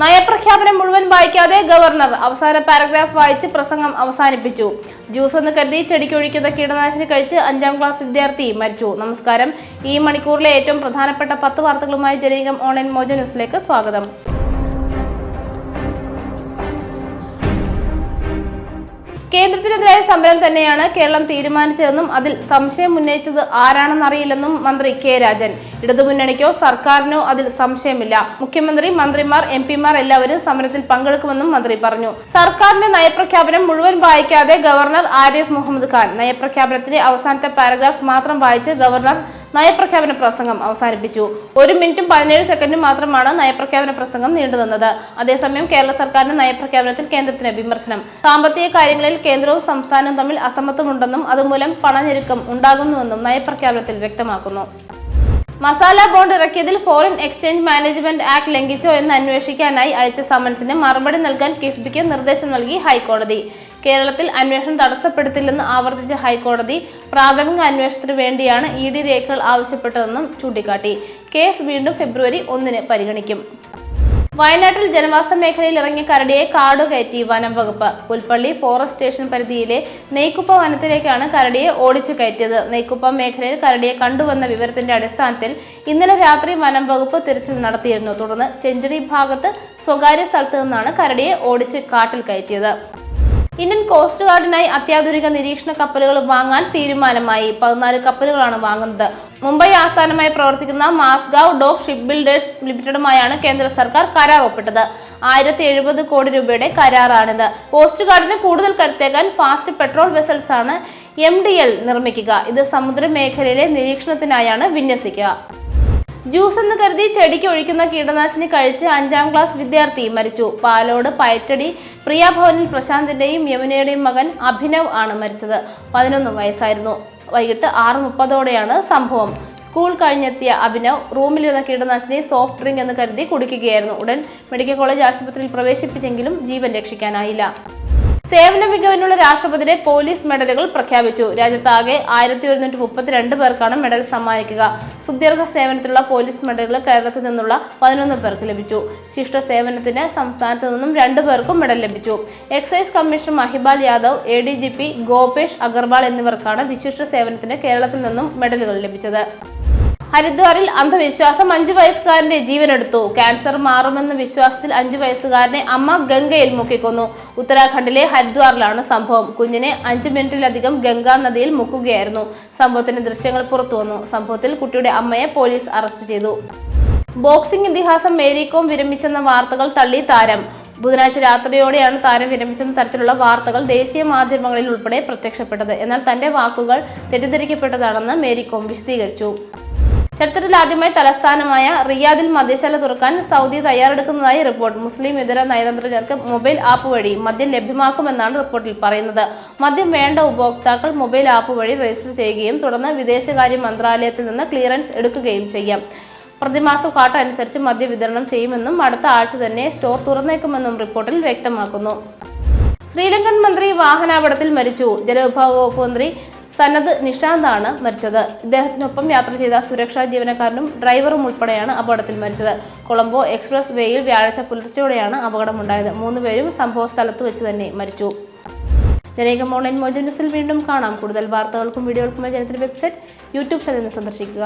നയപ്രഖ്യാപനം മുഴുവൻ വായിക്കാതെ ഗവർണർ അവസാന പാരഗ്രാഫ് വായിച്ച് പ്രസംഗം അവസാനിപ്പിച്ചു. ജ്യൂസ് എന്ന് കരുതി ചെടിക്കൊഴിക്കുന്ന കീടനാശിനി കഴിച്ച് അഞ്ചാം ക്ലാസ് വിദ്യാർത്ഥി മരിച്ചു. നമസ്കാരം. ഈ മണിക്കൂറിലെ ഏറ്റവും പ്രധാനപ്പെട്ട പത്ത് വാർത്തകളുമായി ജനീകം ഓൺലൈൻ മോജ ന്യൂസിലേക്ക് സ്വാഗതം. കേന്ദ്രത്തിനെതിരായ സമരം തന്നെയാണ് കേരളം തീരുമാനിച്ചതെന്നും അതിൽ സംശയം ഉന്നയിച്ചത് ആരാണെന്നറിയില്ലെന്നും മന്ത്രി കെ രാജൻ. ഇടതുമുന്നണിക്കോ സർക്കാരിനോ അതിൽ സംശയമില്ല. മുഖ്യമന്ത്രി മന്ത്രിമാർ എം പിമാർ എല്ലാവരും സമരത്തിൽ പങ്കെടുക്കുമെന്നും മന്ത്രി പറഞ്ഞു. സർക്കാരിന്റെ നയപ്രഖ്യാപനം മുഴുവൻ വായിക്കാതെ ഗവർണർ ആരിഫ് മുഹമ്മദ് ഖാൻ. നയപ്രഖ്യാപനത്തിന്റെ അവസാനത്തെ പാരഗ്രാഫ് മാത്രം വായിച്ച് ഗവർണർ നയപ്രഖ്യാപന പ്രസംഗം അവസാനിപ്പിച്ചു. ഒരു മിനിറ്റും പതിനേഴ് സെക്കൻഡും മാത്രമാണ് നയപ്രഖ്യാപന പ്രസംഗം നീണ്ടുനിന്നത് അതേസമയം കേരള സർക്കാരിന്റെ നയപ്രഖ്യാപനത്തിൽ കേന്ദ്രത്തിന് വിമർശനം. സാമ്പത്തിക കാര്യങ്ങളിൽ കേന്ദ്രവും സംസ്ഥാനവും തമ്മിൽ അസമത്വമുണ്ടെന്നും അതുമൂലം പണഞ്ഞെരുക്കം ഉണ്ടാകുന്നുവെന്നും നയപ്രഖ്യാപനത്തിൽ വ്യക്തമാക്കുന്നു. മസാല ബോണ്ട് ഇറക്കിയതിൽ ഫോറിൻ എക്സ്ചേഞ്ച് മാനേജ്മെന്റ് ആക്ട് ലംഘിച്ചോ എന്ന് അന്വേഷിക്കാനായി അയച്ച സമൻസിന് മറുപടി നൽകാൻ കിഫ്ബിക്ക് നിർദ്ദേശം നൽകി ഹൈക്കോടതി. കേരളത്തിൽ അന്വേഷണം തടസ്സപ്പെടുത്തില്ലെന്ന് ആവർത്തിച്ച ഹൈക്കോടതി പ്രാഥമിക അന്വേഷണത്തിന് വേണ്ടിയാണ് ഇ ഡി രേഖകൾ ആവശ്യപ്പെട്ടതെന്നും ചൂണ്ടിക്കാട്ടി. കേസ് വീണ്ടും ഫെബ്രുവരി ഒന്നിന് പരിഗണിക്കും. വയനാട്ടിൽ ജനവാസ മേഖലയിൽ ഇറങ്ങിയ കരടിയെ കാടുകയറ്റി വനം വകുപ്പ്. പുൽപ്പള്ളി ഫോറസ്റ്റ് സ്റ്റേഷൻ പരിധിയിലെ നെയ്ക്കുപ്പ വനത്തിലേക്കാണ് കരടിയെ ഓടിച്ചു കയറ്റിയത്. നെയ്ക്കുപ്പ മേഖലയിൽ കരടിയെ കണ്ടുവന്ന വിവരത്തിന്റെ അടിസ്ഥാനത്തിൽ ഇന്നലെ രാത്രി വനം വകുപ്പ് തിരച്ചിൽ നടത്തിയിരുന്നു. തുടർന്ന് ചെഞ്ചടി ഭാഗത്ത് സ്വകാര്യ സ്ഥലത്ത് നിന്നാണ് കരടിയെ ഓടിച്ച് കാട്ടിൽ കയറ്റിയത്. ഇന്ത്യൻ കോസ്റ്റ് ഗാർഡിനായി അത്യാധുനിക നിരീക്ഷണ കപ്പലുകൾ വാങ്ങാൻ തീരുമാനമായി. പതിനാല് കപ്പലുകളാണ് വാങ്ങുന്നത്. മുംബൈ ആസ്ഥാനമായി പ്രവർത്തിക്കുന്ന മാസ്ഗാവ് ഡോക് ഷിപ്പ് ബിൽഡേഴ്സ് ലിമിറ്റഡുമായാണ് കേന്ദ്ര സർക്കാർ കരാർ ഒപ്പിട്ടത് ആയിരത്തി എഴുപത് കോടി രൂപയുടെ കരാറാണിത്. കോസ്റ്റ് ഗാർഡിന് കൂടുതൽ കരുത്തേക്കാൻ ഫാസ്റ്റ് പെട്രോൾ വെസൽസ് ആണ് എം നിർമ്മിക്കുക. ഇത് സമുദ്ര മേഖലയിലെ നിരീക്ഷണത്തിനായാണ് വിന്യസിക്കുക. ജ്യൂസ് എന്ന് കരുതി ചെടിക്ക് ഒഴിക്കുന്ന കീടനാശിനി കഴിച്ച് അഞ്ചാം ക്ലാസ് വിദ്യാർത്ഥി മരിച്ചു. പാലോട് പയറ്റടി പ്രിയാഭവനിൽ പ്രശാന്തിന്റെയും യമുനയുടെയും മകൻ അഭിനവ് ആണ് മരിച്ചത്. പതിനൊന്ന് വയസ്സായിരുന്നു. വൈകിട്ട് ആറ് മുപ്പതോടെയാണ് സംഭവം. സ്കൂൾ കഴിഞ്ഞെത്തിയ അഭിനവ് റൂമിലിരുന്ന കീടനാശിനി സോഫ്റ്റ് ഡ്രിങ്ക് എന്ന് കരുതി കുടിക്കുകയായിരുന്നു. ഉടൻ മെഡിക്കൽ കോളേജ് ആശുപത്രിയിൽ പ്രവേശിപ്പിച്ചെങ്കിലും ജീവൻ രക്ഷിക്കാനായില്ല. സേവന മികവിനുള്ള രാഷ്ട്രപതിയുടെ പോലീസ് മെഡലുകൾ പ്രഖ്യാപിച്ചു. രാജ്യത്താകെ ആയിരത്തി ഒരുന്നൂറ്റി മുപ്പത്തിരണ്ട് പേർക്കാണ് മെഡൽ സമ്മാനിക്കുക. സുദീർഘ സേവനത്തിലുള്ള പോലീസ് മെഡലുകൾ കേരളത്തിൽ നിന്നുള്ള പതിനൊന്ന് പേർക്ക് ലഭിച്ചു. ശിഷ്ട സേവനത്തിന് സംസ്ഥാനത്ത് നിന്നും രണ്ടു പേർക്കും മെഡൽ ലഭിച്ചു. Excise commissioner Mahipal Yadav A D G P Gopesh Agarwal എന്നിവർക്കാണ് വിശിഷ്ട സേവനത്തിന് കേരളത്തിൽ നിന്നും മെഡലുകൾ ലഭിച്ചത്. ഹരിദ്വാറിൽ അന്ധവിശ്വാസം അഞ്ചു വയസ്സുകാരന്റെ ജീവനെടുത്തു. ക്യാൻസർ മാറുമെന്ന വിശ്വാസത്തിൽ അഞ്ചു വയസ്സുകാരനെ അമ്മ ഗംഗയിൽ മുക്കിക്കൊന്നു. ഉത്തരാഖണ്ഡിലെ ഹരിദ്വാറിലാണ് സംഭവം. കുഞ്ഞിനെ അഞ്ചു മിനിറ്റിലധികം ഗംഗാ നദിയിൽ മുക്കുകയായിരുന്നു. സംഭവത്തിന്റെ ദൃശ്യങ്ങൾ പുറത്തു വന്നു. സംഭവത്തിൽ കുട്ടിയുടെ അമ്മയെ പോലീസ് അറസ്റ്റ് ചെയ്തു. ബോക്സിംഗ് ഇതിഹാസം മേരികോം വിരമിച്ചെന്ന വാർത്തകൾ തള്ളി താരം. ബുധനാഴ്ച രാത്രിയോടെയാണ് താരം വിരമിച്ചെന്ന തരത്തിലുള്ള വാർത്തകൾ ദേശീയ മാധ്യമങ്ങളിൽ ഉൾപ്പെടെ പ്രത്യക്ഷപ്പെട്ടത്. എന്നാൽ തന്റെ വാക്കുകൾ തെറ്റിദ്ധരിക്കപ്പെട്ടതാണെന്ന് മേരികോം വിശദീകരിച്ചു. ചരിത്രത്തിൽ ആദ്യമായി തലസ്ഥാനമായ റിയാദിൽ മദ്യശാല തുറക്കാൻ സൗദി തയ്യാറെടുക്കുന്നതായി റിപ്പോർട്ട്. മുസ്ലിം ഇതര നയതന്ത്രജ്ഞർക്ക് മൊബൈൽ ആപ്പ് വഴി മദ്യം ലഭ്യമാക്കുമെന്നാണ് റിപ്പോർട്ടിൽ പറയുന്നത്. മദ്യം വേണ്ട ഉപഭോക്താക്കൾ മൊബൈൽ ആപ്പ് വഴി രജിസ്റ്റർ ചെയ്യുകയും തുടർന്ന് വിദേശകാര്യ മന്ത്രാലയത്തിൽ നിന്ന് ക്ലിയറൻസ് എടുക്കുകയും ചെയ്യാം. പ്രതിമാസ കാട്ട അനുസരിച്ച് മദ്യ വിതരണം ചെയ്യുമെന്നും അടുത്ത ആഴ്ച തന്നെ സ്റ്റോർ തുറന്നേക്കുമെന്നും റിപ്പോർട്ടിൽ വ്യക്തമാക്കുന്നു. ശ്രീലങ്കൻ മന്ത്രി വാഹനാപകടത്തിൽ മരിച്ചു. ജലവിഭാഗ വകുപ്പ് മന്ത്രി സനത് നിഷാന്താണ് മരിച്ചത്. ഇദ്ദേഹത്തിനൊപ്പം യാത്ര ചെയ്ത സുരക്ഷാ ജീവനക്കാരനും ഡ്രൈവറും ഉൾപ്പെടെയാണ് അപകടത്തിൽ മരിച്ചത്. കൊളംബോ എക്സ്പ്രസ് വേയിൽ വ്യാഴാഴ്ച പുലർച്ചെയോടെയാണ് അപകടമുണ്ടായത്. മൂന്നുപേരും സംഭവ സ്ഥലത്ത് വെച്ച് തന്നെ മരിച്ചു. ജനകം ഓൺലൈൻ മോജോ ന്യൂസിൽ വീണ്ടും കാണാം. കൂടുതൽ വാർത്തകൾക്കും വീഡിയോകൾക്കുമായി ജനത്തിന്റെ വെബ്സൈറ്റ് യൂട്യൂബ് ചാനൽ സന്ദർശിക്കുക.